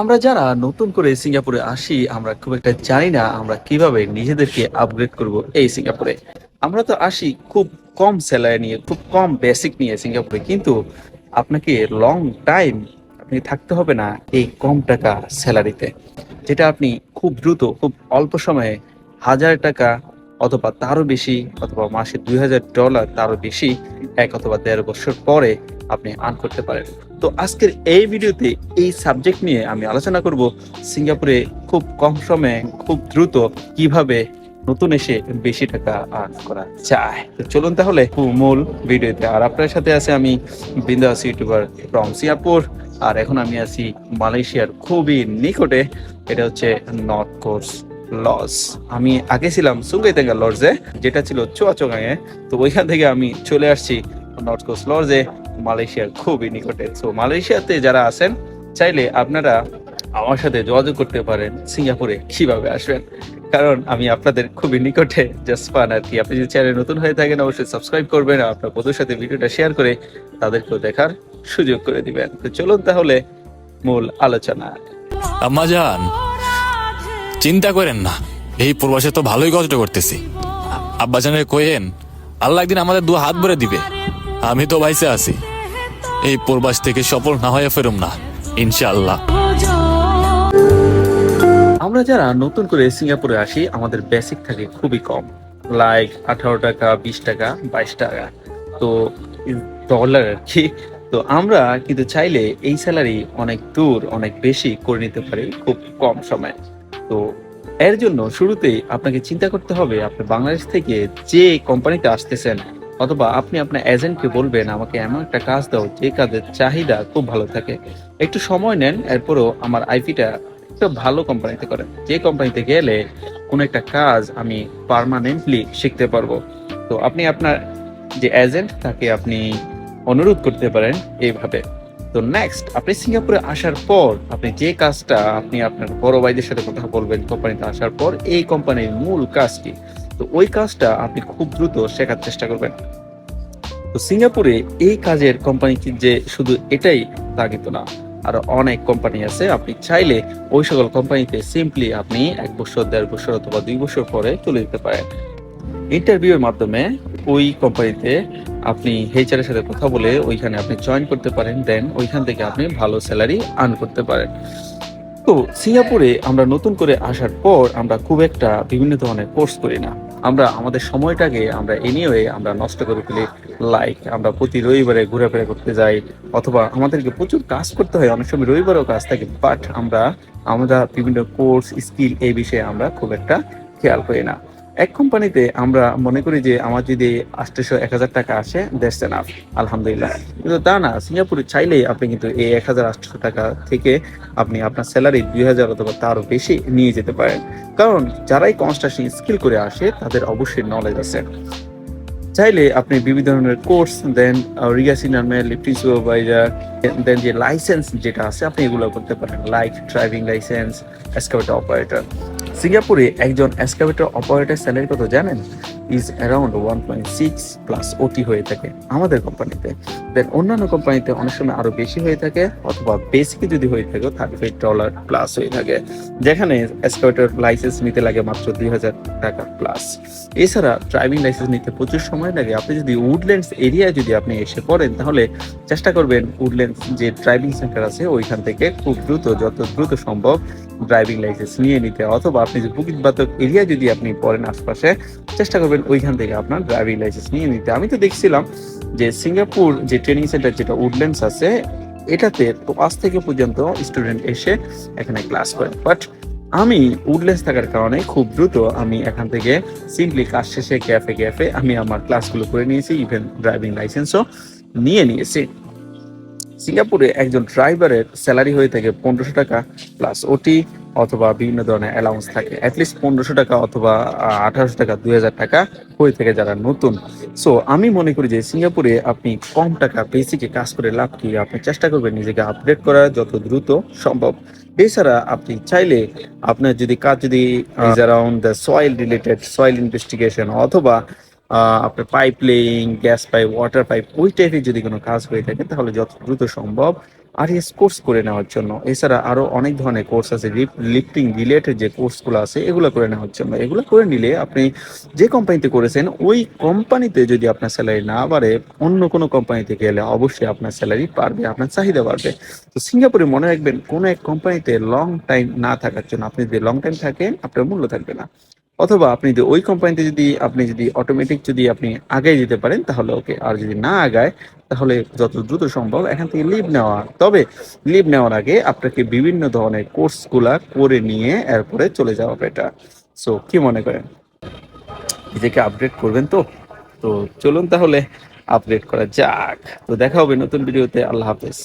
আমরা যারা নতুন করে সিঙ্গাপুরে আসি, আমরা খুব একটা জানি না আমরা কীভাবে নিজেদেরকে আপগ্রেড করব এই সিঙ্গাপুরে। আমরা তো আসি খুব কম স্যালারি নিয়ে, খুব কম বেসিক নিয়ে সিঙ্গাপুরে, কিন্তু আপনাকে লং টাইম আপনি থাকতে হবে না এই কম টাকা স্যালারিতে যেটা আপনি খুব দ্রুত, খুব অল্প সময়ে হাজার টাকা অথবা তারও বেশি, অথবা মাসে দুই হাজার ডলার তারও বেশি, এক অথবা দেড় বছর পরে আপনি আর্ন করতে পারেন। তো আজকের এই ভিডিওতে এই সাবজেক্ট নিয়ে আমি আলোচনা করব সিঙ্গাপুরে খুব কম সময়ে খুব দ্রুত কীভাবে নতুন এসে বেশি টাকা আর্ন করা যায়। তো চলুন তাহলে মূল ভিডিওতে। আর আপনার সাথে আছে আমি বিন্দাস ইউটিউবার ফ্রম সিঙ্গাপুর আর এখন আমি আছি মালয়েশিয়ার খুবই নিকটে, এটা হচ্ছে নর্থ কোর্স লজ আমি আগে ছিলাম সুঙ্গাইতেঙ্গা লজে যেটা ছিল চুয়াচোগাঙে তো ওইখান থেকে আমি চলে আসছি নর্থ কোস্ট লজে মালয়েশিয়ার খুবই নিকটে। তো মালয়েশিয়াতে যারা আছেন, চাইলে আপনারা আমার সাথে যোগাযোগ করতে পারেন, সিঙ্গাপুরে কীভাবে আসবেন। কারণ আমি আপনাদের খুবই নিকটে জাস্ট পান আর কি। আপনি যদি চ্যানেল নতুন হয়ে থাকেন, অবশ্যই সাবস্ক্রাইব করবেন আর আপনার বন্ধুর সাথে ভিডিওটা শেয়ার করে তাদেরকেও দেখার সুযোগ করে দিবেন। তো চলুন তাহলে মূল আলোচনা। আম্মাজান চিন্তা করেন না। এই প্রবাসে তো ভালোই কষ্ট করতেছি। আব্বাজানের কোয়েন আল্লাহ একদিন আমাদের দু হাত ভরে দিবে। আমি তো বাইসে আছি। এই প্রবাস থেকে সফল না হয়ে ফেরুম না। ইনশাআল্লাহ। আমরা যারা নতুন করে সিঙ্গাপুরে আসি, আমাদের বেসিক থাকে খুবই কম। লাইক আঠারো টাকা, বিশ টাকা, বাইশ টাকা। তো ডলার আর কি। তো আমরা কিন্তু চাইলে এই স্যালারি অনেক দূর, অনেক বেশি করে নিতে পারি খুব কম সময়ে। তো এর জন্য শুরুতেই আপনাকে চিন্তা করতে হবে আপনি বাংলাদেশ থেকে যে কোম্পানিতে আসতেছেন, অথবা আপনি আপনার এজেন্টকে বলবেন, আমাকে এমন একটা কাজ দাও যে কাজের চাহিদা খুব ভালো থাকে। একটু সময় নেন, এরপরও আমার আইপিটা একটা ভালো কোম্পানিতে করেন। যে কোম্পানিতে গেলে কোনো একটা কাজ আমি পার্মানেন্টলি শিখতে পারব। তো আপনি আপনার যে এজেন্ট, তাকে আপনি অনুরোধ করতে পারেন এইভাবে। তো নেক্সট আপনি সিঙ্গাপুরে আসার পর আপনি যে কাজটা আপনি আপনার বড় ভাইদের সাথে কথা বলবেন কোম্পানিতে আসার পর, এই কোম্পানির মূল কাজ কি? তো ওই কাজটা আপনি খুব দ্রুত শেখার চেষ্টা করবেন। তো সিঙ্গাপুরে এই কাজের কোম্পানি যে শুধু এটাই তা কিন্তু না, আরও অনেক কোম্পানি আছে। আপনি চাইলে ওই সকল কোম্পানিতে সিম্পলি আপনি এক বছর, দেড় বছর অথবা দুই বছর পরে চলে যেতে পারেন। ইন্টারভিউ এর মাধ্যমে ওই কোম্পানিতে আপনি এর সাথে কথা বলে ওইখানে আপনি জয়েন করতে পারেন দেন ওইখান থেকে আপনি ভালো স্যালারি আর্ন করতে পারেন। তো সিঙ্গাপুরে আমরা নতুন করে আসার পর আমরা খুব একটা বিভিন্ন ধরনের কোর্স করি না। আমরা, আমাদের সময়টাকে আমরা এনিওয়ে আমরা নষ্ট করে ফেলি। লাইক আমরা প্রতি রবিবারে ঘোরাফেরা করতে যাই, অথবা আমাদেরকে প্রচুর কাজ করতে হয়, অনেক সময় রবিবারও কাজ থাকে বাট আমরা আমরা বিভিন্ন কোর্স স্কিল এই বিষয়ে আমরা খুব একটা খেয়াল করি না। এক কোম্পানিতে আমরা মনে করি যে আমার যদি আটশো এক হাজার টাকা আসে দেশ এনাফ আলহামদুলিল্লাহ। কিন্তু তা না, সিঙ্গাপুরে চাইলেই আপনি কিন্তু এই এক হাজার আটশো টাকা থেকে আপনি আপনার স্যালারি দুই হাজার অথবা তারও বেশি নিয়ে যেতে পারেন। কারণ যারাই কনস্ট্রাকশন স্কিল করে আসে, তাদের অবশ্যই নলেজ আছে। চাইলে আপনি বিভিন্ন ধরনের কোর্স দেন রিগাসি নামে লিফটিং সুপারভাইজার দেন যে লাইসেন্স যেটা আছে, আপনি এগুলো করতে পারেন। Like driving licence excavator operator সিঙ্গাপুরে একজন এসকাভেটার অপারেটার স্যালারি কত জানেন? Is around one point six plus OT হয়ে থাকে আমাদের কোম্পানিতে দেন অন্যান্য কোম্পানিতে অনেক সময় আরও বেশি হয়ে থাকে অথবা বেসিকে যদি হয়ে থাকে থার্টি ফাইভ ডলার প্লাস হয়ে থাকে। যেখানে এসকাভেটর লাইসেন্স নিতে লাগে মাত্র দুই হাজার টাকা প্লাস এছাড়া ড্রাইভিং লাইসেন্স নিতে প্রচুর সময় লাগে। আপনি যদি উডল্যান্ডস এরিয়ায় যদি আপনি এসে পড়েন, তাহলে চেষ্টা করবেন উডল্যান্ডস যে ড্রাইভিং সেন্টার আছে, ওইখান থেকে খুব দ্রুত, যত দ্রুত সম্ভব ড্রাইভিং লাইসেন্স নিয়ে নিতে। অথবা আপনি যে বুকিত বাতক এরিয়া যদি আপনি পড়েন আশপাশে, চেষ্টা করবেন ওইখান থেকে আপনার ড্রাইভিং লাইসেন্স নিয়ে নিতে। আমি তো দেখছিলাম যে সিঙ্গাপুর যে ট্রেনিং সেন্টার যেটা উডল্যান্ডস আছে, এটাতে তো আজ থেকে পর্যন্ত স্টুডেন্ট এসে এখানে ক্লাস করে। বাট আমি উডলেস থাকার কারণে খুব দ্রুত আমি এখান থেকে সিম্পলি কাজ শেষে ক্যাফে ক্যাফে আমি আমার ক্লাসগুলো করে নিয়েছি ইভেন ড্রাইভিং লাইসেন্সও নিয়ে নিয়েছি। সিঙ্গাপুরে একজন ড্রাইভারের স্যালারি হয়ে থাকে পনেরোশো টাকা প্লাস ওটি অথবা বিভিন্ন ধরনের অ্যালাউন্স থাকে। অ্যাটলিস্ট পনেরোশো টাকা অথবা আঠারোশো টাকা, দুই হাজার টাকা হয়ে থাকে যারা নতুন। সো আমি মনে করি যে সিঙ্গাপুরে আপনি কম টাকা বেসিকে কাজ করে লাভ কি, আপনি চেষ্টা করবেন নিজেকে আপডেট করার যত দ্রুত সম্ভব। এছাড়া আপনি চাইলে আপনার যদি কাজ যদি around the soil related soil investigation অথবা আপনার pipe laying gas pipe, water pipe, ওই টাইপের যদি কোনো কাজ হয়ে থাকে, তাহলে যত দ্রুত সম্ভব আরএস কোর্স করে নেওয়ার জন্য। এছাড়া আরও অনেক ধরনের কোর্স আছে লিফটিং রিলেটেড যে কোর্সগুলো আছে, এগুলো করে নেওয়ার জন্য। এগুলো করে নিলে আপনি যে কোম্পানিতে করেছেন, ওই কোম্পানিতে যদি আপনার স্যালারি না বাড়ে, অন্য কোনো কোম্পানিতে গেলে অবশ্যই আপনার স্যালারি বাড়বে, আপনার চাহিদা বাড়বে। তো সিঙ্গাপুরে মনে রাখবেন, কোনো এক কোম্পানিতে লং টাইম না থাকার জন্য, আপনি যদি লং টাইম থাকেন, আপনার মূল্য থাকবে না। অথবা আপনি যদি ওই কোম্পানিতে যদি আপনি যদি অটোমেটিক যদি আপনি আগায় যেতে পারেন, তাহলে ওকে। আর যদি না আগায়, তাহলে যত দ্রুত সম্ভব এখান থেকে লিভ নেওয়া। তবে লিভ নেওয়ার আগে আপনাকে বিভিন্ন ধরনের কোর্সগুলা করে নিয়ে এরপরে চলে যাওয়া বেটার সো কি মনে করেন? নিজেকে আপডেট করবেন তো? তো চলুন তাহলে আপডেট করা যাক। তো দেখা হবে নতুন ভিডিওতে আল্লাহ হাফেজ।